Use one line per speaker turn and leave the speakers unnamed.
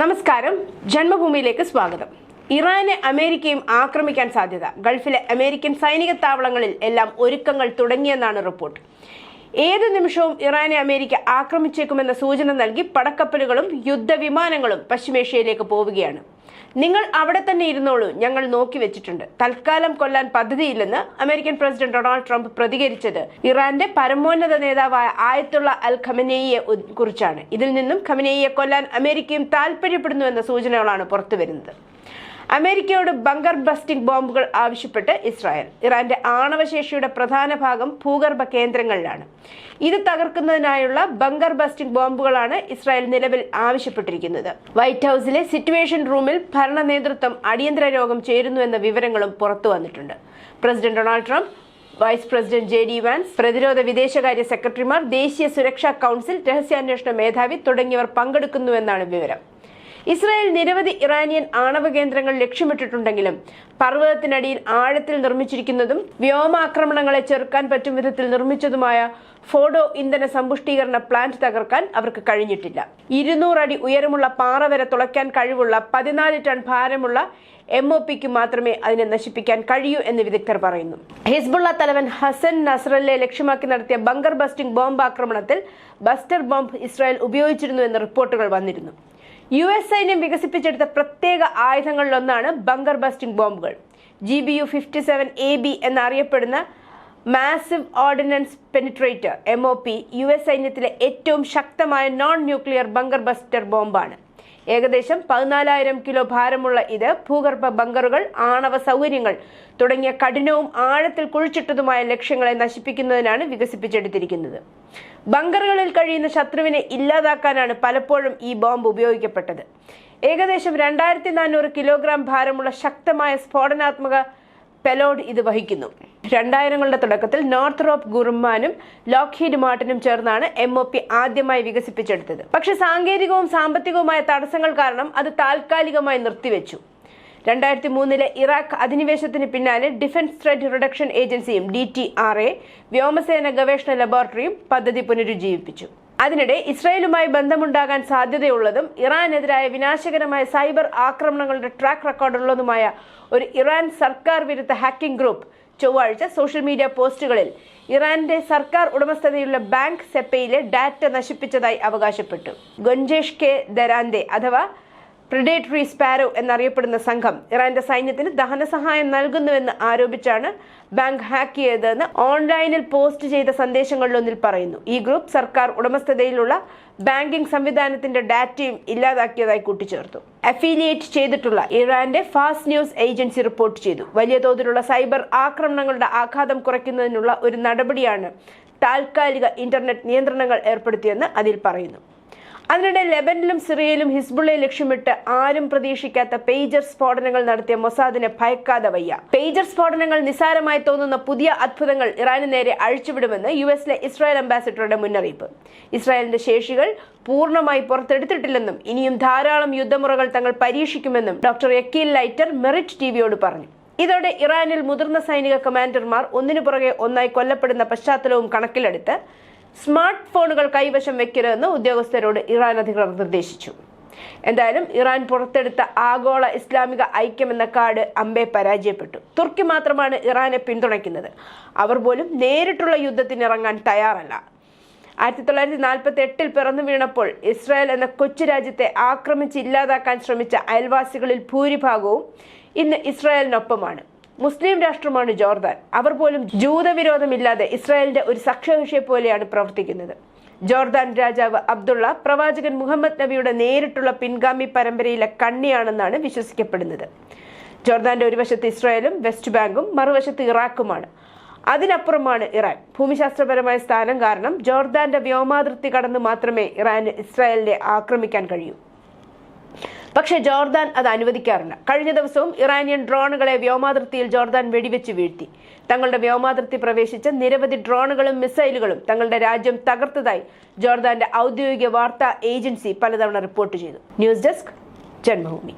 നമസ്കാരം. ജന്മഭൂമിയിലേക്ക് സ്വാഗതം. ഇറാനെ അമേരിക്കയും ആക്രമിക്കാൻ സാധ്യത. ഗൾഫിലെ അമേരിക്കൻ സൈനിക താവളങ്ങളിൽ എല്ലാം ഒരുക്കങ്ങൾ തുടങ്ങിയെന്നാണ് റിപ്പോർട്ട്. ഏത് നിമിഷവും ഇറാനെ അമേരിക്ക ആക്രമിച്ചേക്കുമെന്ന സൂചന നൽകി പടക്കപ്പലുകളും യുദ്ധവിമാനങ്ങളും പശ്ചിമേഷ്യയിലേക്ക് പോവുകയാണ്. നിങ്ങൾ അവിടെ തന്നെ ഇരുന്നോളൂ ഞങ്ങൾ നോക്കി വെച്ചിട്ടുണ്ട്. തൽക്കാലം കൊല്ലാൻ പദ്ധതിയില്ലെന്ന് അമേരിക്കൻ പ്രസിഡന്റ് ഡൊണാൾഡ് ട്രംപ് പ്രതികരിച്ചത്. ഇറാന്റെ പരമോന്നത നേതാവായ ആയത്തുള്ള അൽ ഖമനേയെ കുറിച്ചാണ്. ഇതിൽ നിന്നും ഖമനേയെ കൊല്ലാൻ അമേരിക്കയും താൽപര്യപ്പെടുന്നുവെന്ന സൂചനകളാണ് പുറത്തുവരുന്നത്. അമേരിക്കയോട് ബങ്കർ ബസ്റ്റിംഗ് ബോംബുകൾ ആവശ്യപ്പെട്ട് ഇസ്രായേൽ. ഇറാന്റെ ആണവശേഷിയുടെ പ്രധാന ഭാഗം ഭൂഗർഭ കേന്ദ്രങ്ങളിലാണ്. ഇത് തകർക്കുന്നതിനായുള്ള ബങ്കർ ബസ്റ്റിംഗ് ബോംബുകളാണ് ഇസ്രായേൽ നിലവിൽ ആവശ്യപ്പെട്ടിരിക്കുന്നത്. വൈറ്റ് ഹൌസിലെ സിറ്റുവേഷൻ റൂമിൽ ഭരണ നേതൃത്വം അടിയന്തര രോഗം ചേരുന്നു എന്ന വിവരങ്ങളും പുറത്തു വന്നിട്ടുണ്ട്. President Donald Trump vice president J D Vance പ്രതിരോധ വിദേശകാര്യ സെക്രട്ടറിമാർ ദേശീയ സുരക്ഷാ കൌൺസിൽ രഹസ്യാന്വേഷണ മേധാവി തുടങ്ങിയവർ പങ്കെടുക്കുന്നുവെന്നാണ് വിവരം. ഇസ്രായേൽ നിരവധി ഇറാനിയൻ ആണവ കേന്ദ്രങ്ങൾ ലക്ഷ്യമിട്ടിട്ടുണ്ടെങ്കിലും പർവതത്തിനടിയിൽ ആഴത്തിൽ നിർമ്മിച്ചിരിക്കുന്നതും വ്യോമാക്രമണങ്ങളെ ചെറുക്കാൻ പറ്റും വിധത്തിൽ നിർമ്മിച്ചതുമായ ഫോഡോ ഇന്ധന സമ്പുഷ്ടീകരണ പ്ലാന്റ് തകർക്കാൻ അവർക്ക് കഴിഞ്ഞിട്ടില്ല. ഇരുന്നൂറ് അടി ഉയരമുള്ള പാറ വരെ തുളയ്ക്കാൻ കഴിവുള്ള പതിനാല് ടൺ ഭാരമുള്ള എം ഒ പിക്ക് മാത്രമേ അതിനെ നശിപ്പിക്കാൻ കഴിയൂ എന്ന് വിദഗ്ധർ പറയുന്നു. ഹിസ്ബുള്ള തലവൻ ഹസൻ നസ്രല്ലെ ലക്ഷ്യമാക്കി നടത്തിയ ബങ്കർ ബസ്റ്റിംഗ് ബോംബ് ആക്രമണത്തിൽ ബസ്റ്റർ ബോംബ് ഇസ്രായേൽ ഉപയോഗിച്ചിരുന്നു എന്ന റിപ്പോർട്ടുകൾ വന്നിരുന്നു. യു എസ് സൈന്യം വികസിപ്പിച്ചെടുത്ത പ്രത്യേക ആയുധങ്ങളിലൊന്നാണ് ബങ്കർ ബസ്റ്റിംഗ് ബോംബുകൾ. G B U fifty seven A B എന്നറിയപ്പെടുന്ന massive ordnance penetrator M O P U S സൈന്യത്തിലെ ഏറ്റവും ശക്തമായ നോൺ ന്യൂക്ലിയർ ബങ്കർ ബസ്റ്റർ ബോംബാണ്. ഏകദേശം പതിനാലായിരം കിലോ ഭാരമുള്ള ഇത് ഭൂഗർഭ ബങ്കറുകൾ ആണവ സൗകര്യങ്ങൾ തുടങ്ങിയ കഠിനവും ആഴത്തിൽ കുഴിച്ചിട്ടതുമായ ലക്ഷ്യങ്ങളെ നശിപ്പിക്കുന്നതിനാണ് വികസിപ്പിച്ചെടുത്തിരിക്കുന്നത്. ബങ്കറുകളിൽ കഴിയുന്ന ശത്രുവിനെ ഇല്ലാതാക്കാനാണ് പലപ്പോഴും ഈ ബോംബ് ഉപയോഗിക്കപ്പെട്ടത്. ഏകദേശം രണ്ടായിരത്തി നാനൂറ് കിലോഗ്രാം ഭാരമുള്ള ശക്തമായ സ്ഫോടനാത്മക പെലോഡ് ഇത് വഹിക്കുന്നു. രണ്ടായിരങ്ങളുടെ തുടക്കത്തിൽ നോർത്ത് റോപ്പ് ഗുർമാനും ലോക്ഹീഡ് മാർട്ടിനും ചേർന്നാണ് എം ഒ പി ആദ്യമായി വികസിപ്പിച്ചെടുത്തത്. പക്ഷെ സാങ്കേതികവും സാമ്പത്തികവുമായ തടസ്സങ്ങൾ കാരണം അത് താൽക്കാലികമായി നിർത്തിവെച്ചു. രണ്ടായിരത്തി മൂന്നിലെ ഇറാഖ് അധിനിവേശത്തിന് പിന്നാലെ ഡിഫൻസ് ത്രെഡ് റിഡക്ഷൻ ഏജൻസിയും ഡി ടി ആർ എ വ്യോമസേന ഗവേഷണ ലബോറട്ടറിയും പദ്ധതി പുനരുജ്ജീവിപ്പിച്ചു. അതിനിടെ ഇസ്രായേലുമായി ബന്ധമുണ്ടാകാൻ സാധ്യതയുള്ളതും ഇറാനെതിരായ വിനാശകരമായ സൈബർ ആക്രമണങ്ങളുടെ ട്രാക്ക് റെക്കോർഡുള്ളതുമായ ഒരു ഇറാൻ സർക്കാർ വിരുദ്ധ ഹാക്കിംഗ് ഗ്രൂപ്പ് ചൊവ്വാഴ്ച സോഷ്യൽ മീഡിയ പോസ്റ്റുകളിൽ ഇറാന്റെ സർക്കാർ ഉടമസ്ഥതയിലുള്ള ബാങ്ക് സെപ്പയിലെ ഡാറ്റ നശിപ്പിച്ചതായി അവകാശപ്പെട്ടു. ഗൊഞ്ചേഷ് കെ. ദരാന്തെ അഥവാ പ്രിഡേറ്ററി സ്പാരോ എന്നറിയപ്പെടുന്ന സംഘം ഇറാന്റെ സൈന്യത്തിന് ധനസഹായം നൽകുന്നുവെന്ന് ആരോപിച്ചാണ് ബാങ്ക് ഹാക്ക് ചെയ്തതെന്ന് ഓൺലൈനിൽ പോസ്റ്റ് ചെയ്ത സന്ദേശങ്ങളിലൊന്നിൽ പറയുന്നു. ഈ ഗ്രൂപ്പ് സർക്കാർ ഉടമസ്ഥതയിലുള്ള ബാങ്കിംഗ് സംവിധാനത്തിന്റെ ഡാറ്റയും ഇല്ലാതാക്കിയതായി കൂട്ടിച്ചേർത്തു. അഫിലിയേറ്റ് ചെയ്തിട്ടുള്ള ഇറാന്റെ ഫാസ്റ്റ് ന്യൂസ് ഏജൻസി റിപ്പോർട്ട് ചെയ്തു. വലിയ തോതിലുള്ള സൈബർ ആക്രമണങ്ങളുടെ ആഘാതം കുറയ്ക്കുന്നതിനുള്ള ഒരു നടപടിയാണ് താൽക്കാലിക ഇന്റർനെറ്റ് നിയന്ത്രണങ്ങൾ ഏർപ്പെടുത്തിയെന്ന് അതിൽ പറയുന്നു. അതിനിടെ ലെബനിലും സിറിയയിലും ഹിസ്ബുള്ളയെ ലക്ഷ്യമിട്ട് ആരും പ്രതീക്ഷിക്കാത്ത പേജർ സ്ഫോടനങ്ങൾ നടത്തിയ മൊസാദിനെ ഭയക്കാതെ വയ്യ. പേജർ സ്ഫോടനങ്ങൾ നിസാരമായി തോന്നുന്ന പുതിയ അത്ഭുതങ്ങൾ ഇറാന് നേരെ അഴിച്ചുവിടുമെന്ന് യു എസിലെ ഇസ്രായേൽ അംബാസിഡറുടെ മുന്നറിയിപ്പ്. ഇസ്രായേലിന്റെ ശേഷികൾ പൂർണമായി പുറത്തെടുത്തിട്ടില്ലെന്നും ഇനിയും ധാരാളം യുദ്ധമുറകൾ തങ്ങൾ പരീക്ഷിക്കുമെന്നും ഡോക്ടർ യക്കീൽ ലൈറ്റർ മെറിറ്റ് ടിവിയോട് പറഞ്ഞു. ഇതോടെ ഇറാനിൽ മുതിർന്ന സൈനിക കമാൻഡർമാർ ഒന്നിനു പുറകെ ഒന്നായി കൊല്ലപ്പെടുന്ന പശ്ചാത്തലവും കണക്കിലെടുത്ത് സ്മാർട്ട് ഫോണുകൾ കൈവശം വെക്കരുതെന്ന് ഉദ്യോഗസ്ഥരോട് ഇറാൻ അധികൃതർ നിർദ്ദേശിച്ചു. എന്തായാലും ഇറാൻ പുറത്തെടുത്ത ആഗോള ഇസ്ലാമിക ഐക്യം എന്ന കാർഡ് അമ്പെ പരാജയപ്പെട്ടു. തുർക്കി മാത്രമാണ് ഇറാനെ പിന്തുണയ്ക്കുന്നത്. അവർ പോലും നേരിട്ടുള്ള യുദ്ധത്തിന് ഇറങ്ങാൻ തയ്യാറല്ല. ആയിരത്തി തൊള്ളായിരത്തി നാൽപ്പത്തി എട്ടിൽ പിറന്നു വീണപ്പോൾ ഇസ്രായേൽ എന്ന കൊച്ചു രാജ്യത്തെ ആക്രമിച്ച് ഇല്ലാതാക്കാൻ ശ്രമിച്ച അയൽവാസികളിൽ ഭൂരിഭാഗവും ഇന്ന് ഇസ്രായേലിനൊപ്പമാണ്. മുസ്ലിം രാഷ്ട്രമാണ് ജോർദാൻ. അവർ പോലും ജൂതവിരോധമില്ലാതെ ഇസ്രായേലിന്റെ ഒരു സഖ്യകക്ഷിയെ പോലെയാണ് പ്രവർത്തിക്കുന്നത്. ജോർദാൻ രാജാവ് അബ്ദുള്ള പ്രവാചകൻ മുഹമ്മദ് നബിയുടെ നേരിട്ടുള്ള പിൻഗാമി പരമ്പരയിലെ കണ്ണിയാണെന്നാണ് വിശ്വസിക്കപ്പെടുന്നത്. ജോർദാന്റെ ഒരു വശത്ത് ഇസ്രായേലും വെസ്റ്റ് ബാങ്കും മറുവശത്ത് ഇറാഖുമാണ്. അതിനപ്പുറമാണ് ഇറാൻ. ഭൂമിശാസ്ത്രപരമായ സ്ഥാനം കാരണം ജോർദാന്റെ വ്യോമാതിർത്തി കടന്ന് മാത്രമേ ഇറാന് ഇസ്രായേലിനെ ആക്രമിക്കാൻ കഴിയൂ. പക്ഷേ ജോർദാൻ അത് അനുവദിക്കാറില്ല. കഴിഞ്ഞ ദിവസവും ഇറാനിയൻ ഡ്രോണുകളെ വ്യോമാതിർത്തിയിൽ ജോർദാൻ വെടിവെച്ച് വീഴ്ത്തി. തങ്ങളുടെ വ്യോമാതിർത്തി പ്രവേശിച്ച നിരവധി ഡ്രോണുകളും മിസൈലുകളും തങ്ങളുടെ രാജ്യം തകർത്തതായി ജോർദാന്റെ ഔദ്യോഗിക വാർത്താ ഏജൻസി പലതവണ റിപ്പോർട്ട് ചെയ്തു. News desk Janmabhumi.